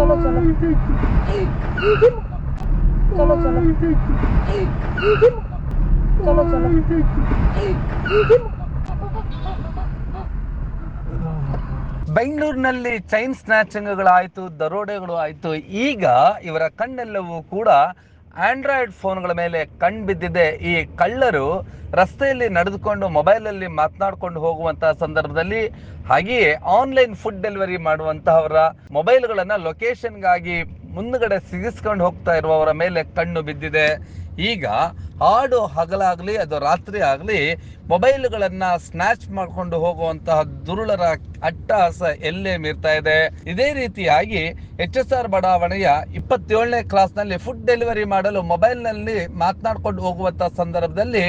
चलो चलो चलो चलो चलो चलो ಬೆಂಗಳೂರಿನಲ್ಲಿ ಚೈನ್ ಸ್ನ್ಯಾಚಿಂಗ್ಗಳಾಯಿತು ದರೋಡೆಗಳು ಆಯಿತು ಈಗ ಇವರ ಕಣ್ಣೆಲ್ಲವೂ ಕೂಡ ಆಂಡ್ರಾಯ್ಡ್ ಫೋನ್ಗಳ ಮೇಲೆ ಕಣ್ ಬಿದ್ದಿದೆ. ಈ ಕಳ್ಳರು ರಸ್ತೆಯಲ್ಲಿ ನಡೆದುಕೊಂಡು ಮೊಬೈಲಲ್ಲಿ ಮಾತನಾಡಿಕೊಂಡು ಹೋಗುವಂತಹ ಸಂದರ್ಭದಲ್ಲಿ ಹಾಗೆಯೇ ಆನ್ಲೈನ್ ಫುಡ್ ಡೆಲಿವರಿ ಮಾಡುವಂತಹವರ ಮೊಬೈಲ್ಗಳನ್ನು ಲೊಕೇಶನ್ಗಾಗಿ ಮುಂದ್ಗಡೆ ಸಿಗಿಸ್ಕೊಂಡು ಹೋಗ್ತಾ ಇರುವವರ ಮೇಲೆ ಕಣ್ಣು ಬಿದ್ದಿದೆ. ಈಗ ಹಾಡು ಹಗಲಾಗ್ಲಿ ಅದು ರಾತ್ರಿ ಆಗಲಿ ಮೊಬೈಲ್ಗಳನ್ನ ಸ್ನ್ಯಾಚ್ ಮಾಡ್ಕೊಂಡು ಹೋಗುವಂತಹ ದುರುಳರ ಅಟ್ಟಹಾಸ ಎಲ್ಲೇ ಮೀರ್ತಾ ಇದೆ. ಇದೇ ರೀತಿಯಾಗಿ ಎಚ್ ಎಸ್ ಆರ್ ಬಡಾವಣೆಯ ಇಪ್ಪತ್ತೇಳನೇ ಕ್ಲಾಸ್ನಲ್ಲಿ ಫುಡ್ ಡೆಲಿವರಿ ಮಾಡಲು ಮೊಬೈಲ್ನಲ್ಲಿ ಮಾತನಾಡ್ಕೊಂಡು ಹೋಗುವಂತಹ ಸಂದರ್ಭದಲ್ಲಿ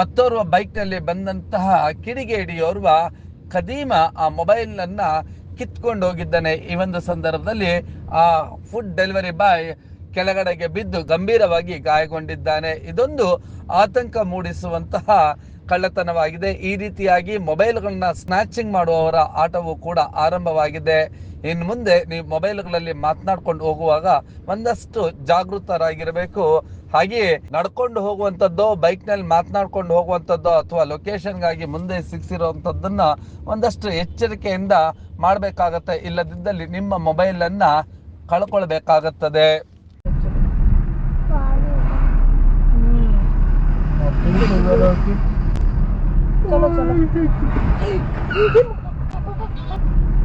ಮತ್ತೋರ್ವ ಬೈಕ್ನಲ್ಲಿ ಬಂದಂತಹ ಕಿಡಿಗೇಡಿಯೋರ್ವ ಖದೀಮ ಆ ಮೊಬೈಲ್ ಅನ್ನ ಕಿತ್ಕೊಂಡು ಹೋಗಿದ್ದಾನೆ. ಈ ಒಂದು ಸಂದರ್ಭದಲ್ಲಿ ಆ ಫುಡ್ ಡೆಲಿವರಿ ಬಾಯ್ ಕೆಳಗಡೆಗೆ ಬಿದ್ದು ಗಂಭೀರವಾಗಿ ಗಾಯಗೊಂಡಿದ್ದಾನೆ. ಇದೊಂದು ಆತಂಕ ಮೂಡಿಸುವಂತಹ ಕಳ್ಳತನವಾಗಿದೆ. ಈ ರೀತಿಯಾಗಿ ಮೊಬೈಲ್ಗಳನ್ನ ಸ್ನ್ಯಾಚಿಂಗ್ ಮಾಡುವವರ ಆಟವು ಕೂಡ ಆರಂಭವಾಗಿದೆ. ಇನ್ನು ಮುಂದೆ ನೀವು ಮೊಬೈಲ್ಗಳಲ್ಲಿ ಮಾತನಾಡ್ಕೊಂಡು ಹೋಗುವಾಗ ಒಂದಷ್ಟು ಜಾಗೃತರಾಗಿರಬೇಕು. ಹಾಗೆಯೇ ನಡ್ಕೊಂಡು ಹೋಗುವಂಥದ್ದು, ಬೈಕ್ನಲ್ಲಿ ಮಾತನಾಡ್ಕೊಂಡು ಹೋಗುವಂಥದ್ದು ಅಥವಾ ಲೊಕೇಶನ್ಗಾಗಿ ಮುಂದೆ ಸಿಕ್ಸಿರುವಂಥದ್ದನ್ನ ಒಂದಷ್ಟು ಎಚ್ಚರಿಕೆಯಿಂದ ಮಾಡಬೇಕಾಗತ್ತೆ. ಇಲ್ಲದಿದ್ದಲ್ಲಿ ನಿಮ್ಮ ಮೊಬೈಲನ್ನು ಕಳ್ಕೊಳ್ಬೇಕಾಗತ್ತದೆ. চলো চলো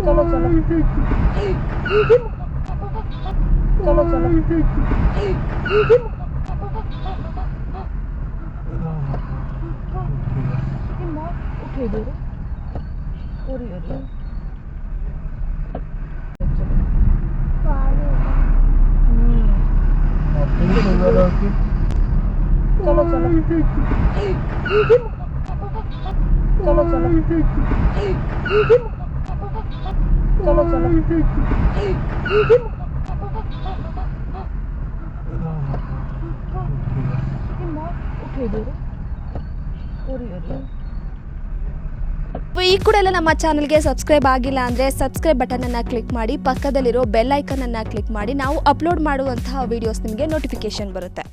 চলো চলো চলো চলো Oraya doğru. Oraya doğru. Bağırıyor. Hmm. Aferin. Bunlar aferin. चलो चलो चलो चलो चलो चलो उठे दे पूरी हो रही ಈ ಕೂಡ ಎಲ್ಲ ನಮ್ಮ ಚಾನಲ್ಗೆ ಸಬ್ಸ್ಕ್ರೈಬ್ ಆಗಿಲ್ಲ ಅಂದರೆ ಸಬ್ಸ್ಕ್ರೈಬ್ ಬಟನನ್ನು ಕ್ಲಿಕ್ ಮಾಡಿ ಪಕ್ಕದಲ್ಲಿರೋ ಬೆಲ್ ಐಕನನ್ನು ಕ್ಲಿಕ್ ಮಾಡಿ ನಾವು ಅಪ್ಲೋಡ್ ಮಾಡುವಂತಹ ವೀಡಿಯೋಸ್ ನಿಮಗೆ ನೋಟಿಫಿಕೇಶನ್ ಬರುತ್ತೆ